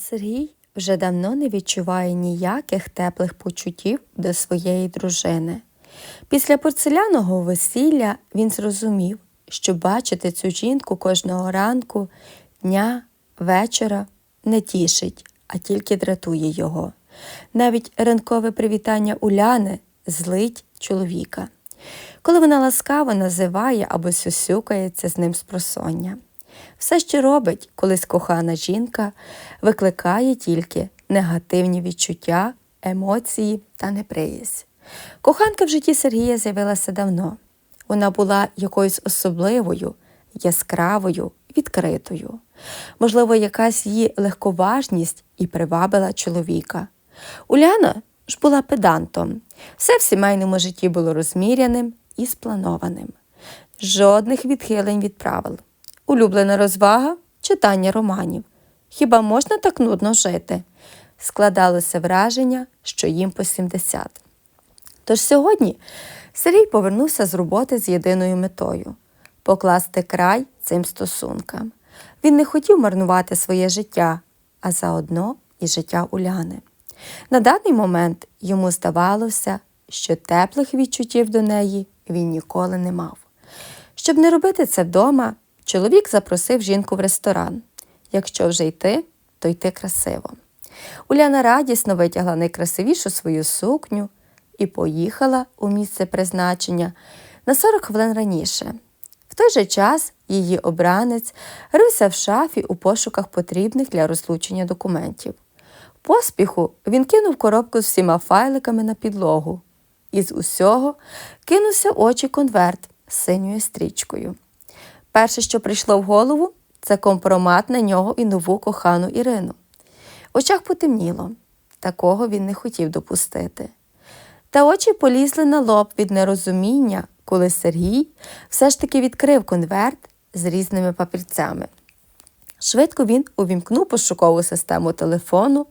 Сергій вже давно не відчуває ніяких теплих почуттів до своєї дружини. Після порцеляного весілля він зрозумів, що бачити цю жінку кожного ранку, дня, вечора не тішить, а тільки дратує його. Навіть ранкове привітання Уляни злить чоловіка, коли вона ласкаво називає або сюсюкається з ним з просоння. Все, що робить колись кохана жінка, викликає тільки негативні відчуття, емоції та неприязнь. Коханка в житті Сергія з'явилася давно. Вона була якоюсь особливою, яскравою, відкритою. Можливо, якась її легковажність і привабила чоловіка. Уляна ж була педантом. Все в сімейному житті було розміряним і спланованим. Жодних відхилень від правил. Улюблена розвага читання романів. Хіба можна так нудно жити? Складалося враження, що їм по 70. Тож сьогодні Сергій повернувся з роботи з єдиною метою покласти край цим стосункам. Він не хотів марнувати своє життя, а заодно і життя Уляни. На даний момент йому здавалося, що теплих відчуттів до неї він ніколи не мав. Щоб не робити це вдома, чоловік запросив жінку в ресторан. Якщо вже йти, то йти красиво. Уляна радісно витягла найкрасивішу свою сукню і поїхала у місце призначення на 40 хвилин раніше. В той же час її обранець рився в шафі у пошуках потрібних для розлучення документів. Поспіху він кинув коробку з всіма файликами на підлогу. Із усього кинувся очі конверт з синьою стрічкою. Перше, що прийшло в голову, це компромат на нього і нову кохану Ірину. В очах потемніло, такого він не хотів допустити. Та очі полізли на лоб від нерозуміння, коли Сергій все ж таки відкрив конверт з різними папірцями. Швидко він увімкнув пошукову систему телефону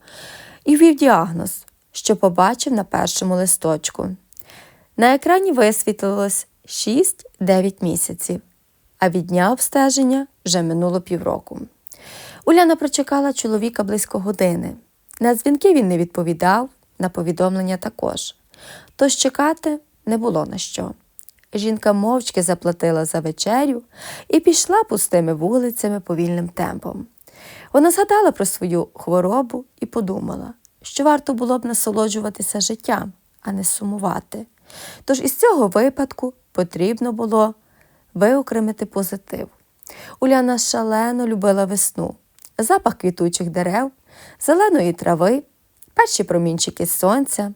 і ввів діагноз, що побачив на першому листочку. На екрані висвітлилось 6-9 місяців, а від дня обстеження вже минуло півроку. Уляна прочекала чоловіка близько години. На дзвінки він не відповідав, на повідомлення також. Тож чекати не було на що. Жінка мовчки заплатила за вечерю і пішла пустими вулицями повільним темпом. Вона згадала про свою хворобу і подумала, що варто було б насолоджуватися життям, а не сумувати. Тож із цього випадку потрібно було виокремити позитив. Уляна шалено любила весну, запах квітучих дерев, зеленої трави, перші промінчики сонця.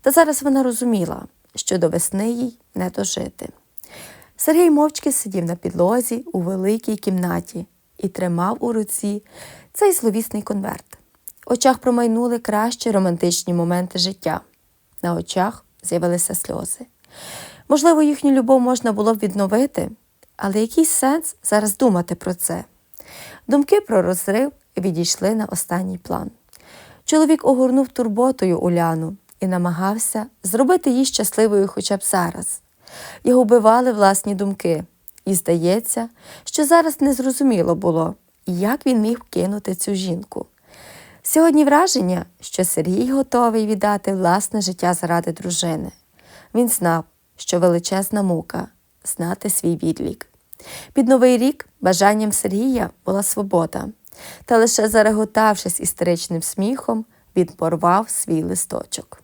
Та зараз вона розуміла, що до весни їй не дожити. Сергій мовчки сидів на підлозі у великій кімнаті і тримав у руці цей зловісний конверт. В очах промайнули кращі романтичні моменти життя. На очах з'явилися сльози. Можливо, їхню любов можна було б відновити, але який сенс зараз думати про це? Думки про розрив відійшли на останній план. Чоловік огорнув турботою Уляну і намагався зробити її щасливою хоча б зараз. Його вбивали власні думки, і здається, що зараз незрозуміло було, як він міг кинути цю жінку. Сьогодні враження, що Сергій готовий віддати власне життя заради дружини. Він знав, що величезна мука знати свій відлік. Під новий рік бажанням Сергія була свобода, та лише зареготавшись істеричним сміхом, він порвав свій листочок.